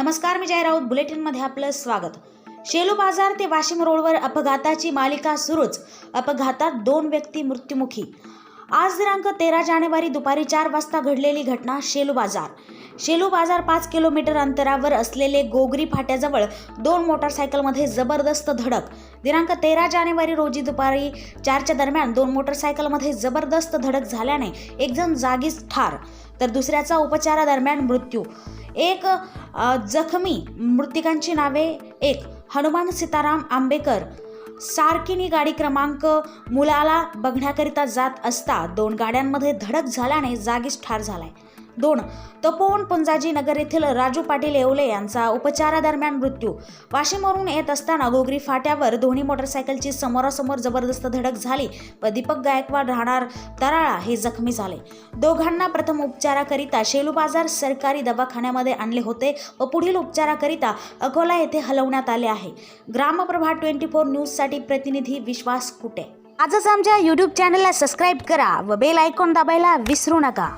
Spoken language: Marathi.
नमस्कार मी जय राऊत. बुलेटिनमध्ये आपलं स्वागत. शेलू बाजार ते वाशिम रोडवर अपघाताची मालिका सुरूच. अपघातात दोन व्यक्ती मृत्युमुखी. आज दिनांक तेरा जानेवारी दुपारी चार वाजता घडलेली घटना शेलू बाजार. शेलू बाजार पाच किलोमीटर अंतरावर असलेले गोगरी फाट्याजवळ दोन मोटारसायकलमध्ये जबरदस्त धडक. दिनांक तेरा जानेवारी रोजी दुपारी चारच्या दरम्यान दोन मोटारसायकलमध्ये जबरदस्त धडक झाल्याने एकजण जागीच ठार तर दुसऱ्याचा उपचारादरम्यान मृत्यू. एक जखमी मृतिकांची नावे एक हनुमान सीताराम आंबेकर. सारखीनी गाडी क्रमांक मुलाला बघण्याकरिता जात असता दोन गाड्यांमध्ये धडक झाल्याने जागीच ठार झालाय. दोन. तपोवन पुंजाजी नगर येथील राजू पाटील येवले यांचा उपचारादरम्यान मृत्यू. वाशिमवरून येत असताना गोगरी फाट्यावर दोन्ही मोटरसायकलची समोरासमोर जबरदस्त धडक झाली. व दीपक गायकवाड राहणार तराळा हे जखमी झाले. दोघांना प्रथम उपचाराकरिता शेलू बाजार सरकारी दवाखान्यामध्ये आणले होते व पुढील उपचाराकरिता अकोला येथे हलवण्यात आले आहे. ग्रामप्रभा ट्वेंटी फोर न्यूजसाठी प्रतिनिधी विश्वास कुटे. आजच आमच्या यूट्यूब चॅनलला सबस्क्राईब करा व बेल आयकॉन दाबायला विसरू नका.